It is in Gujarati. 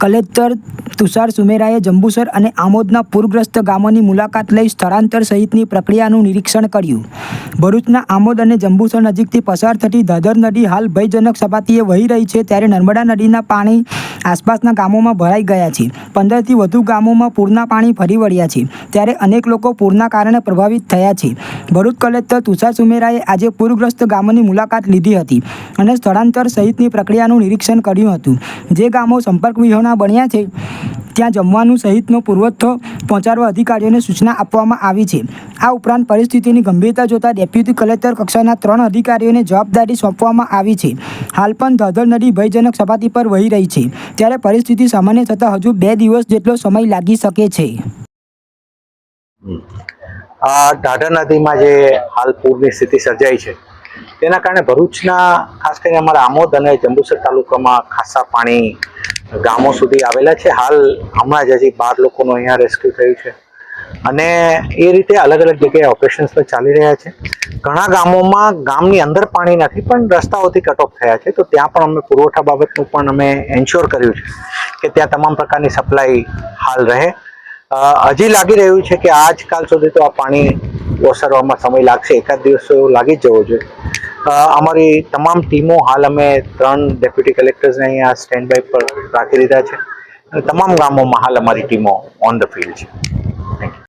કલેક્ટર તુષાર સુમેરાએ જંબુસર અને આમોદના પૂરગ્રસ્ત ગામોની મુલાકાત લઈ સ્થળાંતર સહિતની પ્રક્રિયાનું નિરીક્ષણ કર્યું. ભરૂચના આમોદ અને જંબુસર નજીકથી પસાર થતી ધાધર નદી હાલ ભયજનક સપાટીએ વહી રહી છે ત્યારે નર્મદા નદીના પાણી આસપાસના ગામોમાં ભરાઈ ગયા છે. પંદરથી વધુ ગામોમાં પૂરના પાણી ફરી વળ્યા છે. ત્યારે અનેક લોકો પૂરના કારણે પ્રભાવિત થયા છે. ભરૂચ કલેક્ટર તુષાર સુમેરાએ આજે પૂરગ્રસ્ત ગામોની મુલાકાત લીધી હતી અને સ્થળાંતર સહિતની પ્રક્રિયાનું નિરીક્ષણ કર્યું હતું. જે ગામો સંપર્ક વિહોણા બન્યા છે, ત્યાં જમવાનું સહિતનો પુરવઠો પહોંચાડવા અધિકારીઓને સૂચના આપવામાં આવી છે. આ ઉપરાંત પરિસ્થિતિની ગંભીરતા જોતા ડેપ્યુટી કલેક્ટર કક્ષાના ત્રણ અધિકારીઓને જવાબદારી સોંપવામાં આવી છે. હાલ પણ ધાધર નદી ભયજનક સપાટી પર વહી રહી છે. ત્યારે પરિસ્થિતિ સામાન્ય થતાં હજુ બે દિવસ જેટલો સમય લાગી શકે છે. આ ઢાઢર નદીમાં જે હાલ પૂરની સ્થિતિ સર્જાઈ છે, તેના કારણે ભરૂચના ખાસ કરીને અમારા આમોદ અને જંબુસર તાલુકામાં ખાસા પાણી ગામો સુધી આવેલા છે. હાલ હમણાં જ હજી બાર લોકોનું અહીંયા રેસ્ક્યુ થયું છે. અને એ રીતે અલગ અલગ જગ્યાએ ઓપરેશન્સ પણ ચાલી રહ્યા છે. ઘણા ગામોમાં ગામની અંદર પાણી નથી, પણ રસ્તાઓથી કટ ઓફ થયા છે. તો ત્યાં પણ અમે પુરવઠા બાબતનું પણ અમે એન્શ્યોર કર્યું છે કે ત્યાં તમામ પ્રકારની સપ્લાય હાલ રહે. હજી લાગી રહ્યું છે કે આજકાલ સુધી તો આ પાણી ઓસરવામાં સમય લાગશે. એકાદ દિવસ લાગી જ જવો જોઈએ. અમારી તમામ ટીમો હાલ અમે ત્રણ ડેપ્યુટી કલેક્ટર્સને અહીંયા સ્ટેન્ડ બાય પર રાખી દીધા છે. તમામ ગામોમાં હાલ અમારી ટીમો ઓન ધ ફિલ્ડ છે. Thank you.